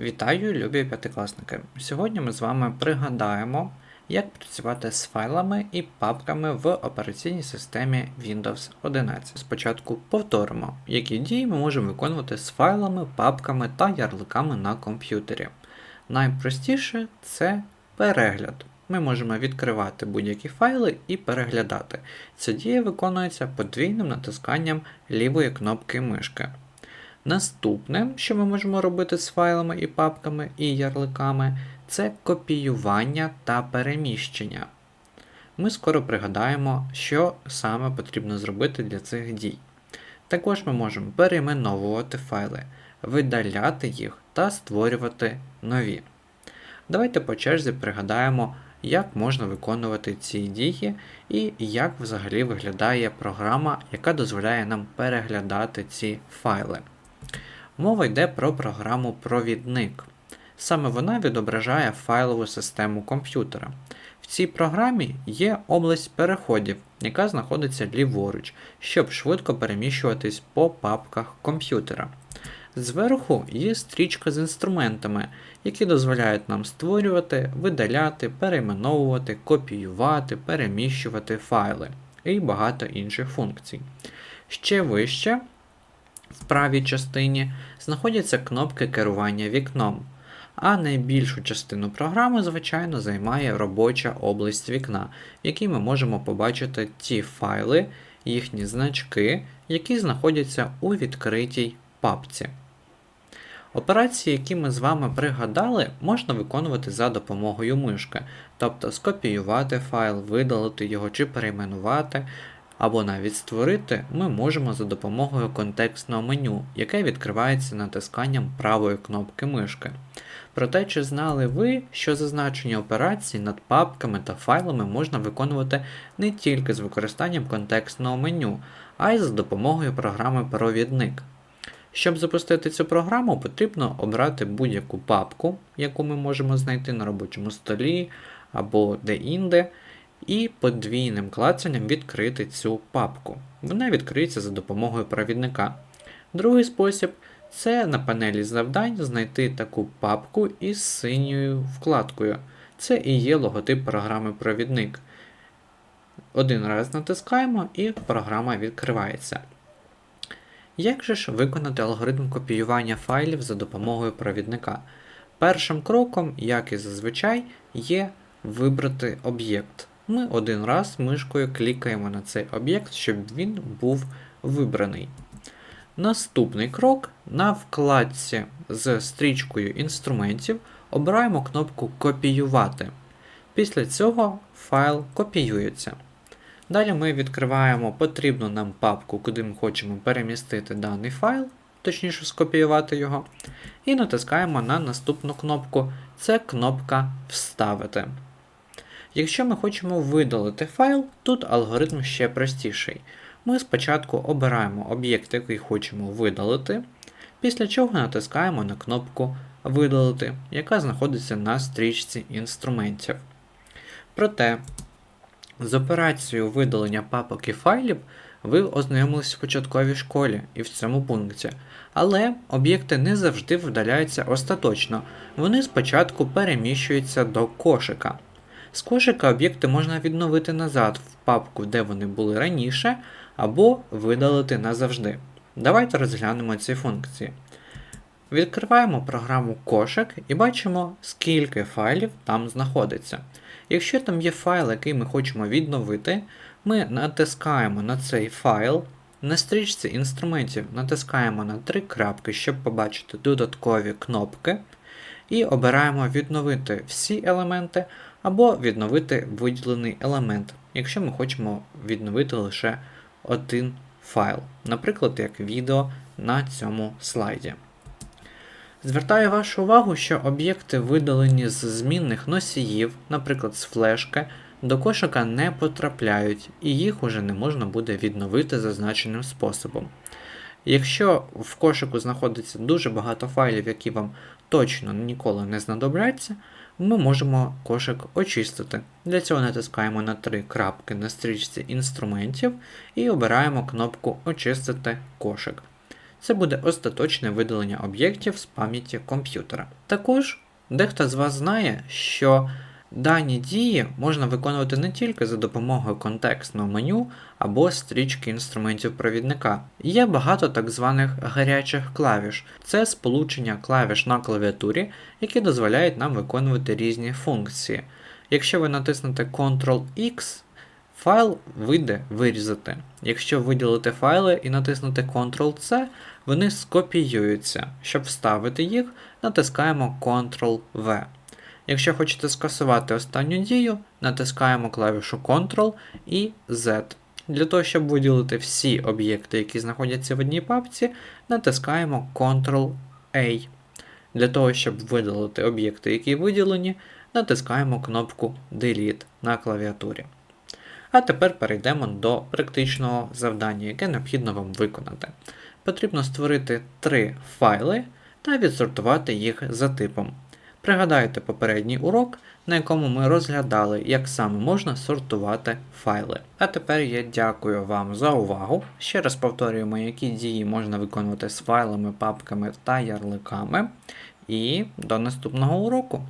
Вітаю, любі п'ятикласники! Сьогодні ми з вами пригадаємо, як працювати з файлами і папками в операційній системі Windows 11. Спочатку повторимо, які дії ми можемо виконувати з файлами, папками та ярликами на комп'ютері. Найпростіше це перегляд. Ми можемо відкривати будь-які файли і переглядати. Ця дія виконується подвійним натисканням лівої кнопки мишки. Наступне, що ми можемо робити з файлами і папками і ярликами, це копіювання та переміщення. Ми скоро пригадаємо, що саме потрібно зробити для цих дій. Також ми можемо перейменовувати файли, видаляти їх та створювати нові. Давайте по черзі пригадаємо, як можна виконувати ці дії і як взагалі виглядає програма, яка дозволяє нам переглядати ці файли. Мова йде про програму Провідник. Саме вона відображає файлову систему комп'ютера. В цій програмі є область переходів, яка знаходиться ліворуч, щоб швидко переміщуватись по папках комп'ютера. Зверху є стрічка з інструментами, які дозволяють нам створювати, видаляти, перейменовувати, копіювати, переміщувати файли і багато інших функцій. Ще вище в правій частині знаходяться кнопки керування вікном, а найбільшу частину програми, звичайно, займає робоча область вікна, в якій ми можемо побачити ті файли, їхні значки, які знаходяться у відкритій папці. Операції, які ми з вами пригадали, можна виконувати за допомогою мишки, тобто скопіювати файл, видалити його чи перейменувати, або навіть створити ми можемо за допомогою контекстного меню, яке відкривається натисканням правої кнопки мишки. Проте, чи знали ви, що зазначені операції над папками та файлами можна виконувати не тільки з використанням контекстного меню, а й за допомогою програми Провідник. Щоб запустити цю програму, потрібно обрати будь-яку папку, яку ми можемо знайти на робочому столі або де-інде і подвійним клацанням відкрити цю папку. Вона відкриється за допомогою провідника. Другий спосіб це на панелі завдань знайти таку папку із синьою вкладкою. Це і є логотип програми Провідник. Один раз натискаємо і програма відкривається. Як же ж виконати алгоритм копіювання файлів за допомогою провідника? Першим кроком, як і зазвичай, є вибрати об'єкт ми один раз мишкою клікаємо на цей об'єкт, щоб він був вибраний. Наступний крок на вкладці з стрічкою інструментів обираємо кнопку Копіювати. Після цього файл копіюється. Далі ми відкриваємо потрібну нам папку, куди ми хочемо перемістити даний файл, точніше скопіювати його, і натискаємо на наступну кнопку. Це кнопка Вставити. Якщо ми хочемо видалити файл, тут алгоритм ще простіший. Ми спочатку обираємо об'єкт, який хочемо видалити, після чого натискаємо на кнопку Видалити, яка знаходиться на стрічці інструментів. Проте, з операцією видалення папок і файлів ви ознайомилися в початковій школі і в цьому пункті. Але об'єкти не завжди видаляються остаточно, вони спочатку переміщуються до кошика. З кошика об'єкти можна відновити назад в папку, де вони були раніше, або видалити назавжди. Давайте розглянемо ці функції. Відкриваємо програму кошик і бачимо, скільки файлів там знаходиться. Якщо там є файл, який ми хочемо відновити, ми натискаємо на цей файл. На стрічці інструментів натискаємо на три крапки, щоб побачити додаткові кнопки. І обираємо відновити всі елементи або відновити виділений елемент, якщо ми хочемо відновити лише один файл, наприклад, як відео на цьому слайді. Звертаю вашу увагу, що об'єкти, видалені з змінних носіїв, наприклад, з флешки, до кошика не потрапляють, і їх уже не можна буде відновити зазначеним способом. Якщо в кошику знаходиться дуже багато файлів, які вам точно ніколи не знадобляться, ми можемо кошик очистити. Для цього натискаємо на три крапки на стрічці інструментів і обираємо кнопку Очистити кошик. це буде остаточне видалення об'єктів з пам'яті комп'ютера. Також дехто з вас знає, що дані дії можна виконувати не тільки за допомогою контекстного меню або стрічки інструментів провідника. Є багато так званих гарячих клавіш. Це сполучення клавіш на клавіатурі, які дозволяють нам виконувати різні функції. Якщо ви натиснете Ctrl-X, файл вийде вирізати. Якщо виділити файли і натиснути Ctrl-C, вони скопіюються. Щоб вставити їх, натискаємо Ctrl-V. Якщо хочете скасувати останню дію, натискаємо клавішу Ctrl і Z. Для того, щоб виділити всі об'єкти, які знаходяться в одній папці, натискаємо Ctrl-A. Для того, щоб видалити об'єкти, які виділені, натискаємо кнопку Delete на клавіатурі. А тепер перейдемо до практичного завдання, яке необхідно вам виконати. Потрібно створити три файли та відсортувати їх за типом. Пригадайте попередній урок, на якому ми розглядали, як саме можна сортувати файли. А тепер я дякую вам за увагу. Ще раз повторюємо, які дії можна виконувати з файлами, папками та ярликами. І до наступного уроку!